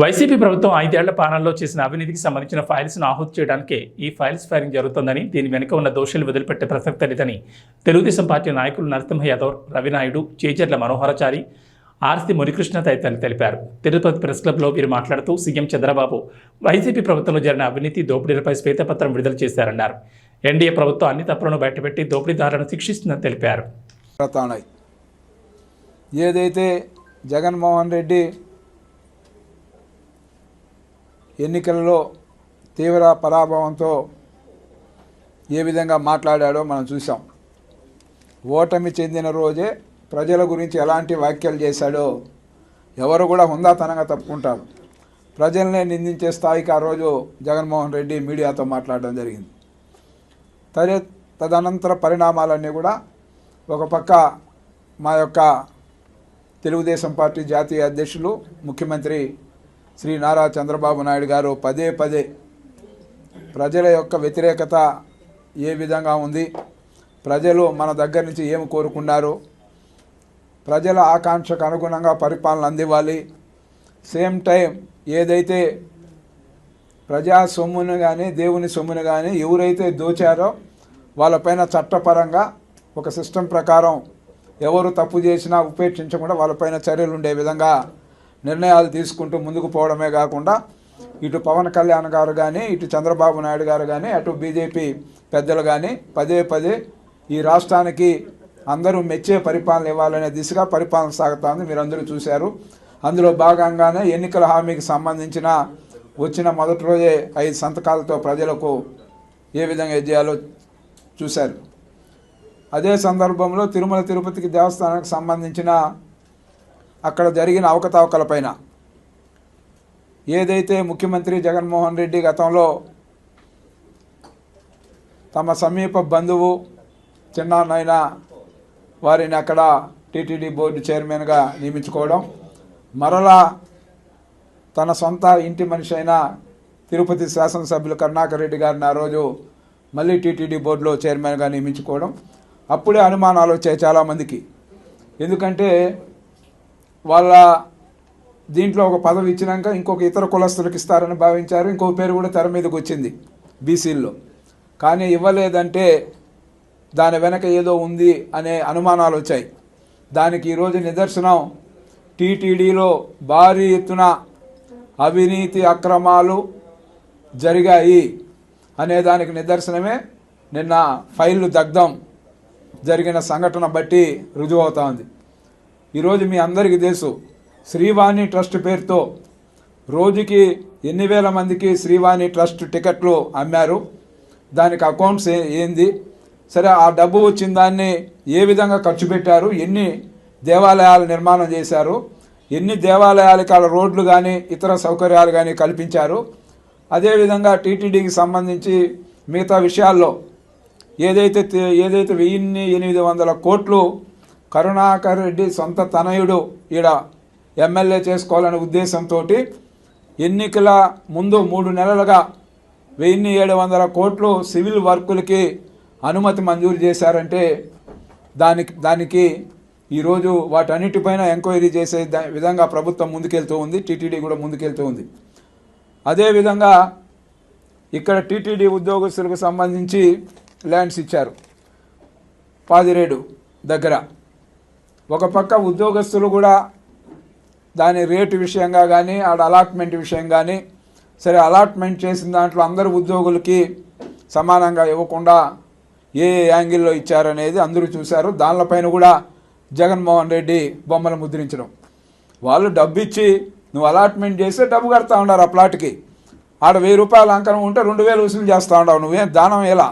YCP ప్రభుత్వం ఐదేళ్ళ పాలనలో చేసిన అవినీతికి సంబంధించిన ఫైల్స్ను ఆహుతి చేయడానికే ఈ ఫైల్స్ ఫైరింగ్ జరుగుతోందని దీని వెనుక ఉన్న దోషులు వదిలిపెట్టే ప్రసక్తి లేదని తెలుగుదేశం పార్టీ నాయకులు నరసింహ యాదవ్ రవినాయుడు చేజర్ల మనోహరచారి ఆర్సి మునికృష్ణ తదితరులు తెలిపారు. తిరుపతి ప్రెస్ క్లబ్లో వీరు మాట్లాడుతూ సీఎం చంద్రబాబు వైసీపీ ప్రభుత్వంలో జరిగిన అవినీతి దోపిడీలపై శ్వేతపత్రం విడుదల చేశారన్నారు. ఎన్డీఏ ప్రభుత్వం అన్ని తప్పులను బయటపెట్టి దోపిడీదారులను శిక్షిస్తుందని తెలిపారు. ఏదైతే జగన్మోహన్ రెడ్డి ఎన్నికలలో తీవ్ర పరాభవంతో ఏ విధంగా మాట్లాడాడో మనం చూసాం ఓటమి చెందిన రోజే ప్రజల గురించి ఎలాంటి వ్యాఖ్యలు చేశాడో ఎవరు కూడా హుందాతనంగా తప్పుకుంటారు. ప్రజల్నే నిందించే స్థాయికి ఆ రోజు జగన్మోహన్ రెడ్డి మీడియాతో మాట్లాడడం జరిగింది. తదే తదనంతర పరిణామాలన్నీ కూడా ఒక పక్క మా యొక్క తెలుగుదేశం పార్టీ జాతీయ అధ్యక్షులు ముఖ్యమంత్రి శ్రీ నారా చంద్రబాబు నాయుడు గారు పదే పదే ప్రజల యొక్క వ్యతిరేకత ఏ విధంగా ఉంది? ప్రజలు మన దగ్గర నుంచి ఏమి కోరుకున్నారు ప్రజల ఆకాంక్షకు అనుగుణంగా పరిపాలన అందివ్వాలి. సేమ్ టైం ఏదైతే ప్రజా సొమ్మును కానీ దేవుని సొమ్మును కానీ ఎవరైతే దోచారో వాళ్ళపైన చట్టపరంగా ఒక సిస్టమ్ ప్రకారం ఎవరు తప్పు చేసినా ఉపేక్షించకుండా వాళ్ళపైన చర్యలు ఉండే విధంగా నిర్ణయాలు తీసుకుంటూ ముందుకు పోవడమే కాకుండా ఇటు పవన్ కళ్యాణ్ గారు కానీ ఇటు చంద్రబాబు నాయుడు గారు కానీ అటు బీజేపీ పెద్దలు కానీ పదే పదే ఈ రాష్ట్రానికి అందరూ మెచ్చే పరిపాలన ఇవ్వాలనే దిశగా పరిపాలన సాగుతోంది మీరందరూ చూశారు. అందులో భాగంగానే ఎన్నికల హామీకి సంబంధించిన వచ్చిన మొదటి రోజే ఐదు సంతకాలతో ప్రజలకు ఏ విధంగా చేయాలో చూశారు. అదే సందర్భంలో తిరుమల తిరుపతికి దేవస్థానానికి సంబంధించిన అక్కడ జరిగిన అవకతవకలపైన. ఏదైతే ముఖ్యమంత్రి జగన్మోహన్ రెడ్డి గతంలో తమ సమీప బంధువు చిన్నాన్నైన వారిని అక్కడ టీటీడీ బోర్డు చైర్మన్గా నియమించుకోవడం మరలా తన సొంత ఇంటి మనిషి అయిన తిరుపతి శాసనసభ్యులు కరుణాకర్ రెడ్డి గారిని ఆ రోజు మళ్ళీ టీటీడీ బోర్డులో చైర్మన్గా నియమించుకోవడం అప్పుడే అనుమానాలు వచ్చాయి చాలామందికి. ఎందుకంటే వాళ్ళ దీంట్లో ఒక పదవి ఇచ్చినాక ఇంకొక ఇతర కులస్తులకు ఇస్తారని భావించారు. ఇంకొక పేరు కూడా తెర మీదకి వచ్చింది బీసీల్లో. కానీ ఇవ్వలేదంటే దాని వెనక ఏదో ఉంది అనే అనుమానాలు వచ్చాయి. దానికి ఈరోజు నిదర్శనం టీటీడీలో భారీ ఎత్తున అవినీతి అక్రమాలు జరిగాయి అనే దానికి నిదర్శనమే నిన్న ఫైళ్ళు దగ్ధం జరిగిన సంఘటన బట్టి రుజువు అవుతా ఉంది. ఈరోజు మీ అందరికీ తెలుసు శ్రీవాణి ట్రస్ట్ పేరుతో రోజుకి ఎన్ని వేల మందికి శ్రీవాణి ట్రస్ట్ టికెట్లు అమ్మారు దానికి అకౌంట్స్ ఏ- ఏంది సరే ఆ డబ్బు వచ్చిన దాన్ని ఏ విధంగా ఖర్చు పెట్టారు ఎన్ని దేవాలయాలు నిర్మాణం చేశారు ఎన్ని దేవాలయాలకి వాళ్ళ రోడ్లు కానీ ఇతర సౌకర్యాలు కానీ కల్పించారు అదేవిధంగా టీటీడీకి సంబంధించి మిగతా విషయాల్లో ఏదైతే ఏదైతే వెయ్యిన్ని ఎనిమిది వందల కోట్లు కరుణాకర్ రెడ్డి సొంత తనయుడు ఈడ ఎమ్మెల్యే చేసుకోవాలనే ఉద్దేశంతో ఎన్నికల ముందు మూడు నెలలుగా వెయ్యిన్ని ఏడు వందల కోట్లు సివిల్ వర్కులకి అనుమతి మంజూరు చేశారంటే దానికి దానికి ఈరోజు వాటన్నిటిపైన ఎంక్వైరీ చేసే విధంగా ప్రభుత్వం ముందుకెళ్తూ ఉంది టీటీడీ కూడా ముందుకెళ్తూ ఉంది. అదేవిధంగా ఇక్కడ టీటీడీ ఉద్యోగస్తులకు సంబంధించి ల్యాండ్స్ ఇచ్చారు. పాదిరేడు దగ్గర. ఒక పక్క ఉద్యోగస్తులు కూడా దాని రేటు విషయంగా కానీ ఆడ అలాట్మెంట్ విషయం కానీ సరే అలాట్మెంట్ చేసిన దాంట్లో అందరు ఉద్యోగులకి సమానంగా ఇవ్వకుండా ఏ ఏ యాంగిల్లో ఇచ్చారనేది అందరూ చూశారు. దానిపైన కూడా జగన్మోహన్ రెడ్డి బొమ్మలు ముద్రించడం. వాళ్ళు డబ్బు ఇచ్చి నువ్వు అలాట్మెంట్ చేస్తే డబ్బు కడతా ఉన్నారు ఆ ప్లాట్కి. ఆడ వెయ్యి రూపాయల అంకణం ఉంటే రెండు వేలు వసూలు చేస్తూ ఉండవు నువ్వేం. దానం ఎలా?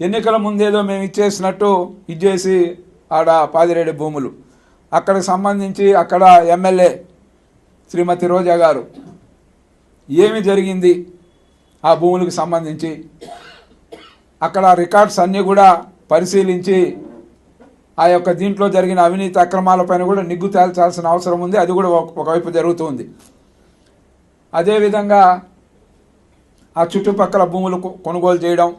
ఎన్నికల ముందేదో మేము ఇచ్చేసినట్టు ఇచ్చేసి ఆడ పాదిరేడి భూములు. అక్కడికి సంబంధించి అక్కడ ఎమ్మెల్యే శ్రీమతి రోజా గారు ఏమి జరిగింది ఆ భూములకు సంబంధించి? అక్కడ రికార్డ్స్ అన్నీ కూడా పరిశీలించి ఆ యొక్క దీంట్లో జరిగిన అవినీతి అక్రమాలపైన కూడా నిగ్గు తేల్చాల్సిన అవసరం ఉంది. అది కూడా ఒక- ఒకవైపు జరుగుతుంది. అదేవిధంగా ఆ చుట్టుపక్కల భూములు కొనుగోలు చేయడం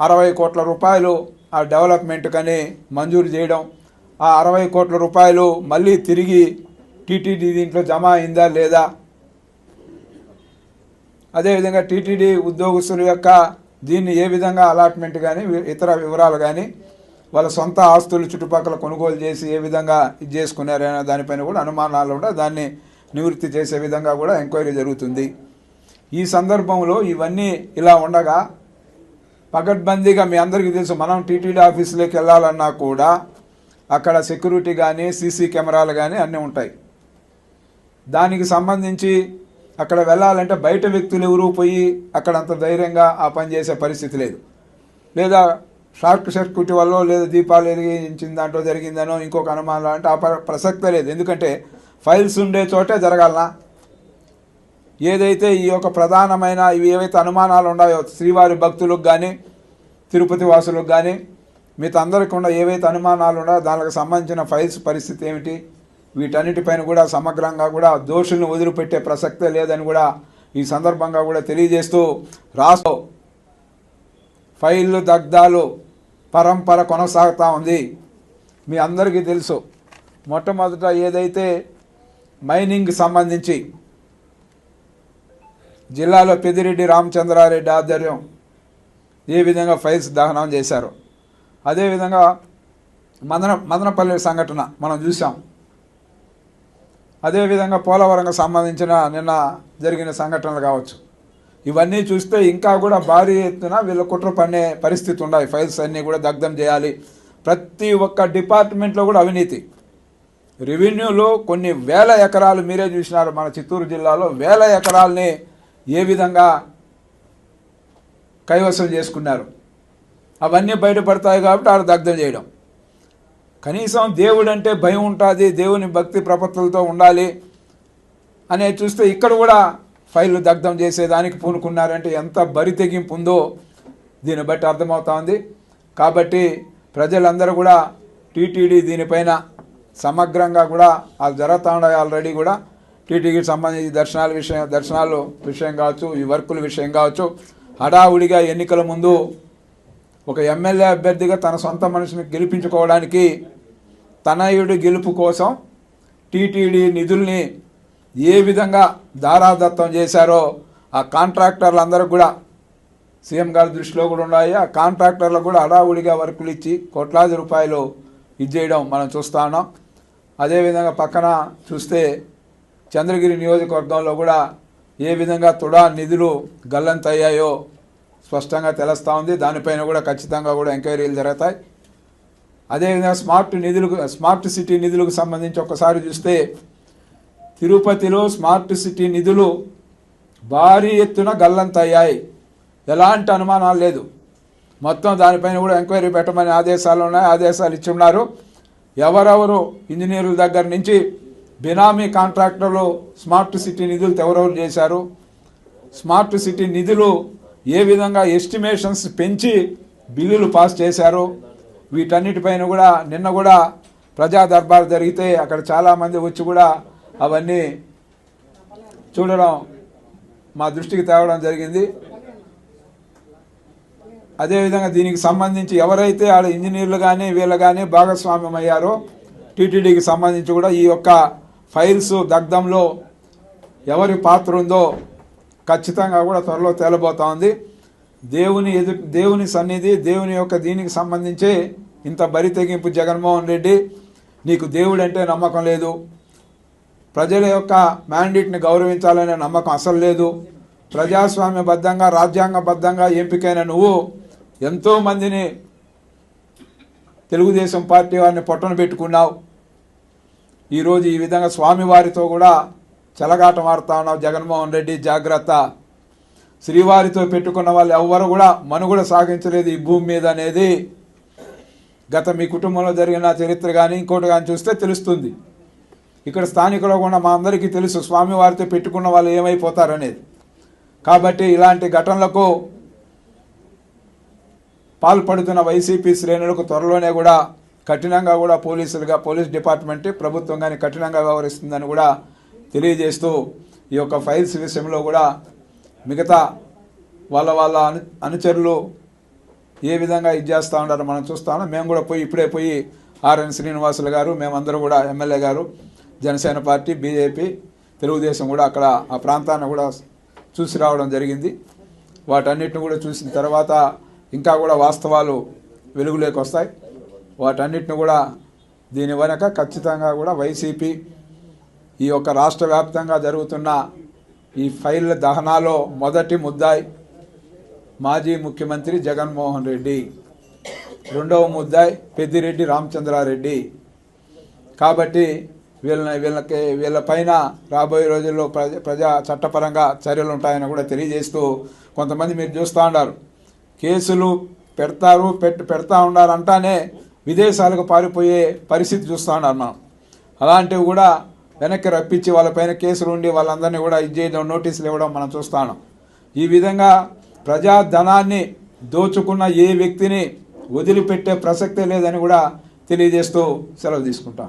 అరవై కోట్ల రూపాయలు ఆ డెవలప్మెంట్కని మంజూరు చేయడం ఆ అరవై కోట్ల రూపాయలు మళ్ళీ తిరిగి టీటీడీ దీంట్లో జమ అయిందా లేదా? అదేవిధంగా టీటీడీ ఉద్యోగస్తుల యొక్క దీన్ని ఏ విధంగా అలాట్మెంట్ కానీ ఇతర వివరాలు కానీ వాళ్ళ సొంత ఆస్తులు చుట్టుపక్కల కొనుగోలు చేసి ఏ విధంగా ఇది చేసుకున్నారనే దానిపైన కూడా అనుమానాలు కూడా దాన్ని నివృత్తి చేసే విధంగా కూడా ఎంక్వైరీ జరుగుతుంది. ఈ సందర్భంలో ఇవన్నీ ఇలా ఉండగా పకడ్బందీగా మీ అందరికీ తెలుసు మనం టీటీడీ ఆఫీసులోకి వెళ్ళాలన్నా కూడా అక్కడ సెక్యూరిటీ కానీ సీసీ కెమెరాలు కానీ అన్నీ ఉంటాయి. దానికి సంబంధించి అక్కడ వెళ్ళాలంటే బయట వ్యక్తులు ఎవరు పోయి అక్కడ అంత ధైర్యంగా ఆ పని చేసే పరిస్థితి లేదు. లేదా షార్ట్ సర్క్యూట్ వల్ల లేదా దీపాలు వెలిగించిన దాంట్లో జరిగిందనో ఇంకొక అనుమానం అంటే ఆ ప్రసక్తే లేదు. ఎందుకంటే ఫైల్స్ ఉండే చోటే జరగాలనా? ఏదైతే ఈ యొక్క ప్రధానమైన ఇవి ఏవైతే అనుమానాలు ఉన్నాయో శ్రీవారి భక్తులకు కానీ తిరుపతి వాసులకు కానీ మీతో అందరికీ ఉన్న ఏవైతే అనుమానాలు ఉన్నాయో దానికి సంబంధించిన ఫైల్స్ పరిస్థితి ఏమిటి? వీటన్నిటిపైన కూడా సమగ్రంగా కూడా దోషులను వదిలిపెట్టే ప్రసక్తే లేదని కూడా ఈ సందర్భంగా కూడా తెలియజేస్తూ రాష్ట్ర ఫైళ్ళు దగ్ధాలు పరంపర కొనసాగుతూ ఉంది. మీ అందరికీ తెలుసు. మొట్టమొదట ఏదైతే మైనింగ్ సంబంధించి జిల్లాలో పెద్దిరెడ్డి రామచంద్రారెడ్డి ఆధ్వర్యం ఏ విధంగా ఫైల్స్ దహనం చేశారు అదేవిధంగా మదన మదనపల్లి సంఘటన మనం చూసాం అదేవిధంగా పోలవరంకు సంబంధించిన నిన్న జరిగిన సంఘటనలు కావచ్చు. ఇవన్నీ చూస్తే ఇంకా కూడా భారీ ఎత్తున వీళ్ళ కుట్ర పన్నే పరిస్థితి ఉన్నాయి. ఫైల్స్ అన్నీ కూడా దగ్ధం చేయాలి. ప్రతి ఒక్క డిపార్ట్మెంట్లో కూడా అవినీతి. రెవెన్యూలో కొన్ని వేల ఎకరాలు మీరే చూసినారు మన చిత్తూరు జిల్లాలో. వేల ఎకరాలని ఏ విధంగా కైవసం చేసుకున్నారు? అవన్నీ బయటపడతాయి కాబట్టి ఆడ దగ్ధం చేయడం. కనీసం దేవుడు అంటే భయం ఉంటుంది దేవుని భక్తి ప్రపత్తులతో ఉండాలి అనే చూస్తే ఇక్కడ కూడా ఫైళ్ళు దగ్ధం చేసేదానికి పూనుకున్నారంటే ఎంత బరి తెగింపు ఉందో దీన్ని బట్టి అర్థమవుతోంది కాబట్టి ప్రజలందరూ కూడా టీటీడీ దీనిపైన సమగ్రంగా కూడా అది జరుగుతూ ఆల్రెడీ కూడా టీటీడీకి సంబంధించి దర్శనాల విషయం దర్శనాలు విషయం కావచ్చు ఈ వర్కుల విషయం కావచ్చు హడావుడిగా ఎన్నికల ముందు ఒక ఎమ్మెల్యే అభ్యర్థిగా తన సొంత మనిషిని గెలిపించుకోవడానికి తనయుడి గెలుపు కోసం టీటీడీ నిధుల్ని ఏ విధంగా దారాదత్తం చేశారో ఆ కాంట్రాక్టర్లందరూ కూడా సీఎం గారి దృష్టిలో కూడా ఉన్నాయి. ఆ కాంట్రాక్టర్లకు కూడా హడావుడిగా వర్కులు ఇచ్చి కోట్లాది రూపాయలు ఇచ్చేయడం మనం చూస్తా ఉన్నాం. అదేవిధంగా పక్కన చూస్తే చంద్రగిరి నియోజకవర్గంలో కూడా ఏ విధంగా తుడా నిధులు గల్లంతయ్యాయో స్పష్టంగా తెలుస్తూ ఉంది. దానిపైన కూడా ఖచ్చితంగా కూడా ఎంక్వైరీలు జరుగుతాయి. అదేవిధంగా స్మార్ట్ నిధులకు స్మార్ట్ సిటీ నిధులకు సంబంధించి ఒకసారి చూస్తే తిరుపతిలో స్మార్ట్ సిటీ నిధులు భారీ ఎత్తున గల్లంతయ్యాయి. ఎలాంటి అనుమానాలు లేదు. మొత్తం దానిపైన కూడా ఎంక్వైరీ పెట్టమని ఆదేశాలు ఉన్నాయి. ఆదేశాలు ఇచ్చి ఉన్నారు. ఎవరెవరు ఇంజనీర్ల దగ్గర నుంచి బినామీ కాంట్రాక్టర్లు స్మార్ట్ సిటీ నిధులు ఎవరెవరు చేశారు. స్మార్ట్ సిటీ నిధులు ఏ విధంగా ఎస్టిమేషన్స్ పెంచి బిల్లులు పాస్ చేశారు. వీటన్నిటిపైన కూడా నిన్న కూడా ప్రజా దర్బార్ జరిగితే అక్కడ చాలామంది వచ్చి కూడా అవన్నీ చూడడం మా దృష్టికి తేవడం జరిగింది. అదేవిధంగా దీనికి సంబంధించి ఎవరైతే ఆడ ఇంజనీర్లు కానీ వీళ్ళు కానీ భాగస్వామ్యం అయ్యారో టీటీడీకి సంబంధించి కూడా ఈ యొక్క ఫైల్స్ దగ్ధంలో ఎవరి పాత్ర ఉందో ఖచ్చితంగా కూడా త్వరలో తేలబోతా ఉంది. దేవుని ఎదు దేవుని సన్నిధి దేవుని యొక్క దీనికి సంబంధించి ఇంత బరి తెగింపు జగన్మోహన్ రెడ్డి నీకు దేవుడు అంటే నమ్మకం లేదు. ప్రజల యొక్క మ్యాండేట్ని గౌరవించాలనే నమ్మకం అసలు లేదు. ప్రజాస్వామ్యబద్ధంగా రాజ్యాంగబద్ధంగా ఎంపికైన నువ్వు ఎంతోమందిని తెలుగుదేశం పార్టీ వారిని పొట్టన పెట్టుకున్నావు. ఈరోజు ఈ విధంగా స్వామివారితో కూడా చెలగాటం ఆడుతా ఉన్నావు జగన్మోహన్ రెడ్డి జాగ్రత్త. శ్రీవారితో పెట్టుకున్న వాళ్ళు ఎవ్వరు కూడా మనుగడ సాగించలేదు ఈ భూమి మీద అనేది. గత మీ కుటుంబంలో జరిగిన చరిత్ర కానీ ఇంకోటి కానీ చూస్తే తెలుస్తుంది. ఇక్కడ స్థానికులు కూడా మా అందరికీ తెలుసు స్వామివారితో పెట్టుకున్న వాళ్ళు ఏమైపోతారనేది కాబట్టి ఇలాంటి ఘటనలకు పాల్పడుతున్న వైసీపీ శ్రేణులకు త్వరలోనే కూడా కఠినంగా కూడా పోలీసులుగా పోలీస్ డిపార్ట్మెంట్ ప్రభుత్వం కానీ కఠినంగా వ్యవహరిస్తుందని కూడా తెలియజేస్తూ ఈ యొక్క ఫైల్స్ విషయంలో కూడా మిగతా వాళ్ళ వాళ్ళ అను అనుచరులు ఏ విధంగా ఇది చేస్తూ ఉన్నారో మనం చూస్తామో మేము కూడా పోయి ఇప్పుడే పోయి ఆర్ఎన్ శ్రీనివాసులు గారు మేమందరూ కూడా ఎమ్మెల్యే గారు జనసేన పార్టీ బీజేపీ తెలుగుదేశం కూడా అక్కడ ఆ ప్రాంతాన్ని కూడా చూసి రావడం జరిగింది. వాటన్నిటిని కూడా చూసిన తర్వాత ఇంకా కూడా వాస్తవాలు వెలుగులోకి వస్తాయి. వాటన్నిటిని కూడా దీని వెనక ఖచ్చితంగా కూడా వైసీపీ ఈ యొక్క రాష్ట్ర వ్యాప్తంగా జరుగుతున్న ఈ ఫైళ్ళ దహనాలో మొదటి ముద్దాయి మాజీ ముఖ్యమంత్రి జగన్మోహన్ రెడ్డి రెండవ ముద్దాయి పెద్దిరెడ్డి రామచంద్రారెడ్డి. కాబట్టి వీళ్ళని వీళ్ళకి వీళ్ళపైన రాబోయే రోజుల్లో ప్రజ ప్రజా చట్టపరంగా చర్యలు ఉంటాయని కూడా తెలియజేస్తూ కొంతమంది మీరు చూస్తూ ఉన్నారు. కేసులు పెడతారు పెట్ పెడతా ఉన్నారు విదేశాలకు పారిపోయే పరిస్థితి చూస్తూ ఉన్నారు మనం. అలాంటివి కూడా వెనక్కి రప్పించి వాళ్ళపైన కేసులు ఉండి వాళ్ళందరినీ కూడా ఇది చేయడం నోటీసులు ఇవ్వడం మనం చూస్తాను ఈ విధంగా ప్రజాధనాన్ని దోచుకున్న ఏ వ్యక్తిని వదిలిపెట్టే ప్రసక్తే లేదని కూడా తెలియజేస్తూ సెలవు తీసుకుంటాను